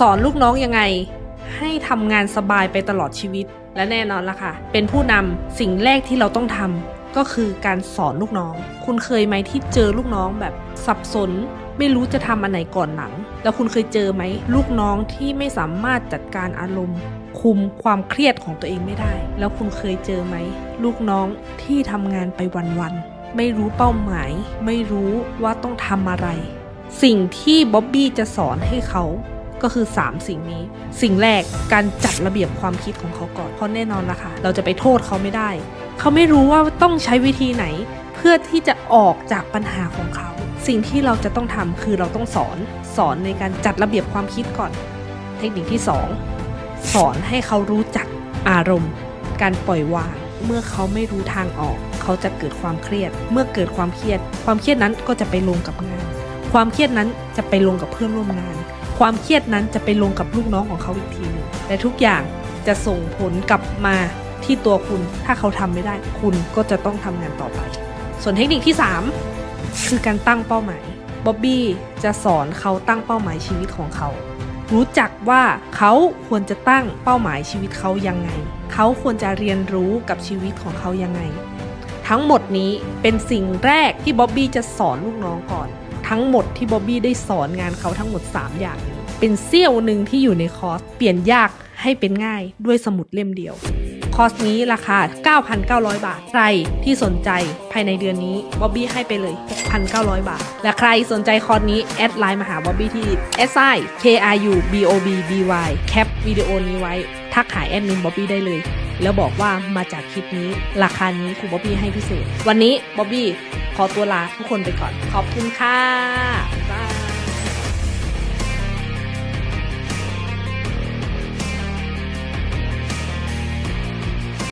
สอนลูกน้องยังไง ให้ทำงานสบายไปตลอดชีวิต และแน่นอนละค่ะ เป็นผู้นำสิ่งแรกที่เราต้องทำก็คือการสอนลูกน้อง คุณเคยไหมที่เจอลูกน้องแบบสับสน ไม่รู้จะทำอันไหนก่อนหลัง แล้วคุณเคยเจอไหมลูกน้องที่ไม่สามารถจัดการอารมณ์ คุมความเครียดของตัวเองไม่ได้ แล้วคุณเคยเจอไหมลูกน้องที่ทำงานไปวันๆไม่รู้เป้าหมาย ไม่รู้ว่าต้องทำอะไร สิ่งที่บ๊อบบี้จะสอนให้เขา ก็คือ 3 สิ่งนี้ สิ่งแรกการจัดระเบียบความคิดของเขาก่อนเพราะแน่นอนละค่ะ เราจะไปโทษเขาไม่ได้ เขาไม่รู้ว่าต้องใช้วิธีไหน เพื่อที่จะออกจากปัญหาของเขา สิ่งที่เราจะต้องทำคือเราต้องสอนสอนในการจัดระเบียบความคิดก่อน เทคนิคที่ 2 สอนให้เขารู้จักอารมณ์ การปล่อยวางเมื่อเขาไม่รู้ทางออก เขาจะเกิดความเครียด เมื่อเกิดความเครียด ความเครียดนั้นก็จะไปลงกับงาน ความเครียดนั้นจะไปลงกับเพื่อนร่วมงาน ความเครียดนั้นจะไปลงกับลูกน้องของเขาอีกทีหนึงและทุกอย่างจะส่งผลกลับมาที่ตัวคุณ ถ้าเขาทำไม่ได้ คุณก็จะต้องทำงานต่อไป ส่วนเทคนิคที่ 3 คือการตั้งเป้าหมายบ๊อบบี้จะสอนเขาตั้งเป้าหมายชีวิตของเขา รู้จักว่าเขาควรจะตั้งเป้าหมายชีวิตเขายังไง เขาควรจะเรียนรู้กับชีวิตของเขายังไง ทั้งหมดนี้เป็นสิ่งแรกที่บ๊อบบี้จะสอนลูกน้องก่อน ทั้งหมดที่บ๊อบบี้ได้สอนงานเขาทั้งหมด 3 อย่างนี้เป็นเสี้ยวหนึ่งที่อยู่ในคอร์ส เปลี่ยนยากให้เป็นง่ายด้วยสมุดเล่มเดียว คอร์สนี้ราคา 9,900 บาท ใครที่สนใจภายในเดือนนี้บ๊อบบี้ให้ไปเลย 6,900 บาท และใครสนใจคอร์สนี้ แอดไลน์มาหาบ๊อบบี้ที่ s i k r u b o b b y แคปวิดีโอนี้ไว้ ทักหาแอดมินบ๊อบบี้ได้เลย แล้วบอกว่ามาจากคลิปนี้ราคานี้ครูบ๊อบบี้ให้พิเศษ วันนี้บ๊อบบี้ ขอตัวลาทุกคนไปก่อน ขอบคุณค่ะ